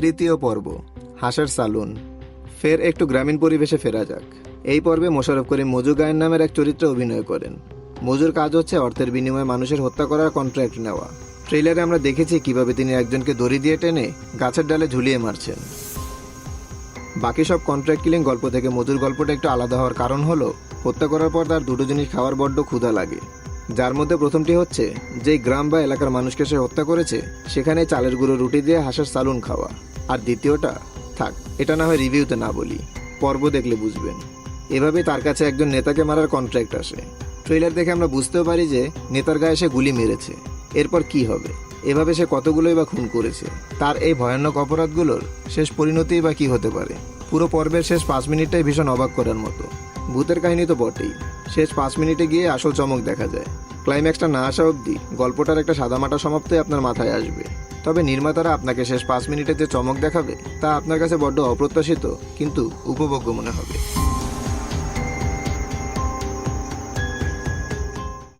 তৃতীয় পর্ব, হাঁসের সালুন। ফের একটু গ্রামীণ পরিবেশে ফেরা যাক। এই পর্বে মোশারফ করিম মজু গায়েন নামের এক চরিত্রে অভিনয় করেন। মজুর কাজ হচ্ছে অর্থের বিনিময়ে মানুষের হত্যা করার কন্ট্রাক্ট নেওয়া। ট্রেলারে আমরা দেখেছি কীভাবে তিনি একজনকে দড়ি দিয়ে টেনে গাছের ডালে ঝুলিয়ে মারছেন। বাকি সব কন্ট্রাক্ট কিলিং গল্প থেকে মজুর গল্পটা একটু আলাদা হওয়ার কারণ হলো, হত্যা করার পর তার দুটো জিনিস খাওয়ার বড্ড ক্ষুধা লাগে। যার মধ্যে প্রথমটি হচ্ছে, যেই গ্রাম বা এলাকার মানুষকে সে হত্যা করেছে, সেখানে চালের গুঁড়ো রুটি দিয়ে হাঁসের সালুন খাওয়া। আর দ্বিতীয়টা, থাক, এটা না হয় রিভিউতে না বলি, পর্ব দেখলে বুঝবেন। এভাবে তার কাছে একজন নেতাকে মারার কন্ট্রাক্ট আসে। ট্রেলার দেখে আমরা বুঝতেও পারি যে নেতার গায়ে সে গুলি মেরেছে। এরপর কি হবে? এভাবে সে কতগুলোই বা খুন করেছে? তার এই ভয়ানক অপরাধগুলোর শেষ পরিণতিই বা কি হতে পারে? পুরো পর্বের শেষ পাঁচ মিনিটটাই ভীষণ অবাক করার মতো। ভূতের কাহিনী তো বটেই। শেষ পাঁচ মিনিটে গিয়ে আসল চমক দেখা যায়। ক্লাইম্যাক্সটা না আসা অবধি গল্পটার একটা সাদামাটা সমাপ্তই আপনার মাথায় আসবে। তবে নির্মাতারা আপনাকে শেষ পাঁচ মিনিটে যে চমক দেখাবে, তা আপনার কাছে বড্ড অপ্রত্যাশিত, কিন্তু উপভোগ্য মনে হবে।